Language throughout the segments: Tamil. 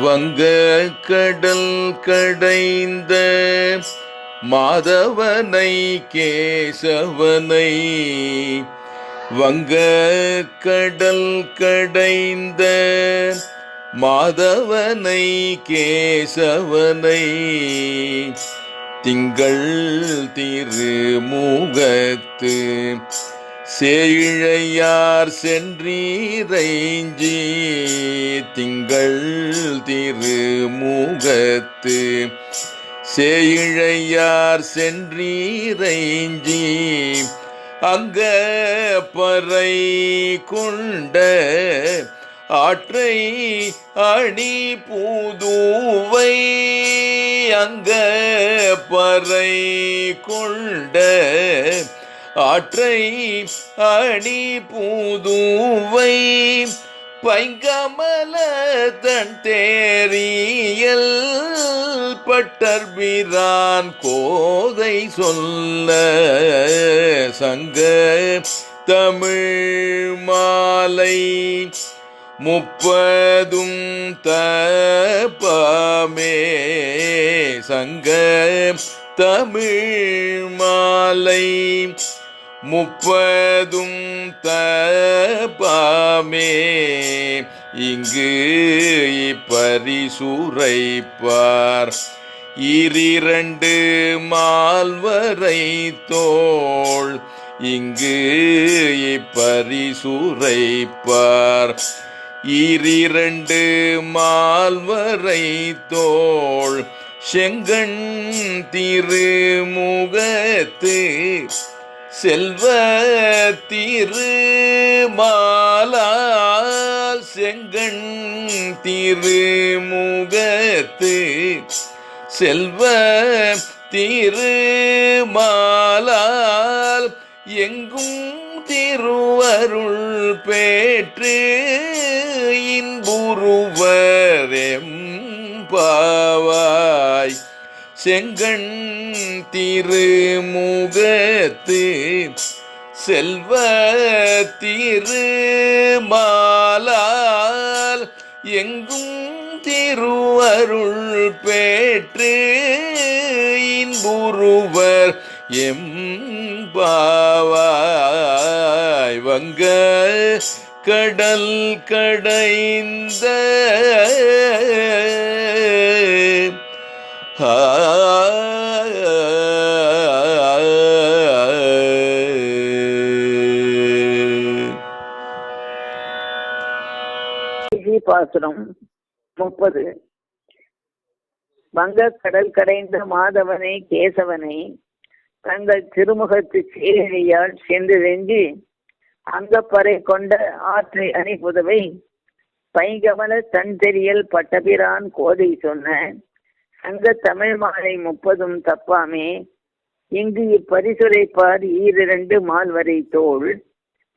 வங்க கடல் கடைந்த மாதவனை கேசவனை. வங்க கடல் கடைந்த மாதவனை கேசவனை. திங்கள் திருமுகத்து சேழையார் சென்றீரைஞ்சி திங்கள் திருமுகத்து. சேழையார் சென்றீரைஞ்சி அங்க பறை கொண்ட ஆற்றை அணி பூதுவை அங்க பறை கொண்ட ஆற்றை அணி பூதுவை பைங்கமல தன் தேரியல் பட்டர்பிரான் கோதை சொல்ல சங்க தமிழ் மாலை முப்பதும் தப்பமே சங்க தமிழ் மாலை முப்பதும் தபாமே. இங்கு இப்பரிசுரைப்பார். ஈரிரண்டு மால்வரை தோள். இங்கு இப்பரிசுரைப்பார். ஈரிரண்டு மால்வரை தோள். செங்கண் திருமுகத்து செல்வ திரு திருமாலால் செங்கண் திருமுகத்து செல்வ திரு மாலால் எங்கும் திருவருள் பேற்று இன்புருவரெம் பாவா. செங்கண் திருமுகத்து செல்வ திருமாலால் எங்கும் திருவருள் பேற்று இன்புருவர் எம் பாவாய் வங்க கடல் கடைந்த பாசுரம் முப்பது. வங்க கடல் கடைந்த மாதவனை கேசவனை தங்கள் திருமுகத்து சேரியால் சென்றிறங்கி அங்கப்பறை கொண்ட ஆற்றை அணிபுதவை பைங்கமல தன் தெரியல் பட்டபிரான் கோதை சொன்ன அங்க தமிழ் மாலை முப்பதும் தப்பாமே. இங்கு இப்பரிசுரைப்பார் ஈரிரண்டு மால்வரை தோள்.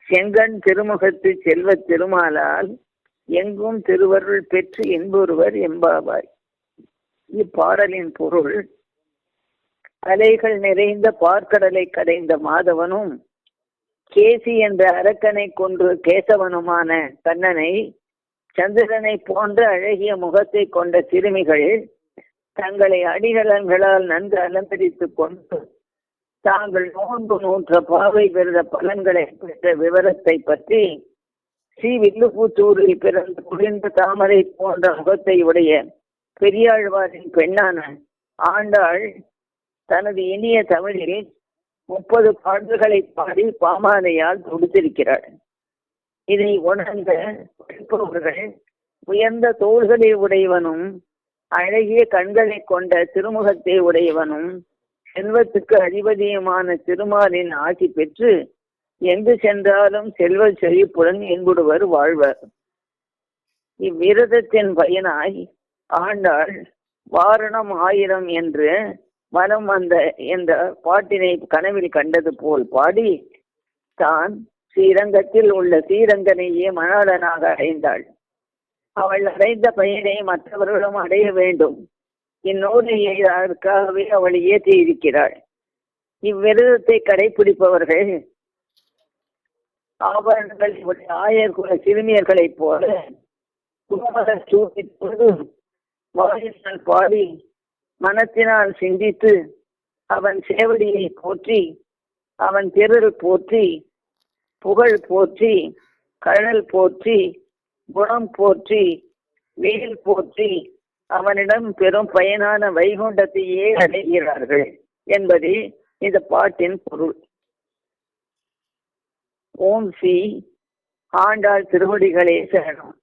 செங்கன் திருமுகத்து செல்வத் திருமாலால் எங்கும் திருவருள் பெற்று என்பொருவர் எம்பாவாய் இப்பாடலின் பொருள் அலைகள் நிறைந்த பார்க்கடலை கடைந்த மாதவனும் கேசி என்ற அரக்கனை கொன்று கேசவனுமான கண்ணனை சந்திரனை போன்ற அழகிய முகத்தை கொண்ட சிறுமிகள் தங்களை அடிகலன்களால் நன்கு அலங்கரித்துக் கொண்டு தாங்கள் நோன்பு நூற்ற பாவை விரத பலன்களை பெற்ற விவரத்தை பற்றி ஸ்ரீ வில்லுபுத்தூரில் பிறந்த குளிர்ந்த தாமரை போன்ற முகத்தை உடைய பெரியாழ்வாரின் பெண்ணான ஆண்டாள் தனது இனிய தமிழில் முப்பது பாடல்களை பாடி பாமாலையால் தொடுத்திருக்கிறார் இதை உணர்ந்த படிப்பவர்கள் உயர்ந்த தோள்களை உடையவனும் அழகிய கண்களை கொண்ட திருமுகத்தை உடையவனும் செல்வத்துக்கு அதிபதியுமான திருமாலின் ஆட்சி பெற்று எங்கு சென்றாலும் செல்வ செழிப்புடன் என்புடுவர் வாழ்வர். இவ்விரதத்தின் பயனாய் ஆண்டாள் வாரணம் ஆயிரம் என்று மனம் வந்த என்ற பாட்டினை கனவில் கண்டது போல் பாடி தான் ஸ்ரீரங்கத்தில் உள்ள ஸ்ரீரங்கனையே மணாளனாக அடைந்தாள். அவள் அடைந்த பயனை மற்றவர்களும் அடைய வேண்டும். இந்நூலையை அதற்காகவே அவள் இயற்றி இருக்கிறாள் இவ்விரதத்தை கடைபிடிப்பவர்கள் ஆபரணங்கள் ஆயர் குல சிறுமியர்களைப் போல குருமலர் சூட்டி வாயினால் பாடி மனத்தினால் சிந்தித்து அவன் சேவடியை போற்றி அவன் திரள் போற்றி புகழ் போற்றி கழல் போற்றி குணம் போற்றி வேல் போற்றி அவனிடம் பெரும் பயனான வைகுண்டத்தையே அடைகிறார்கள் என்பதே இந்த பாட்டின் பொருள். ஓம் ஸ்ரீ ஆண்டாள் திருவடிகளே சரணம்.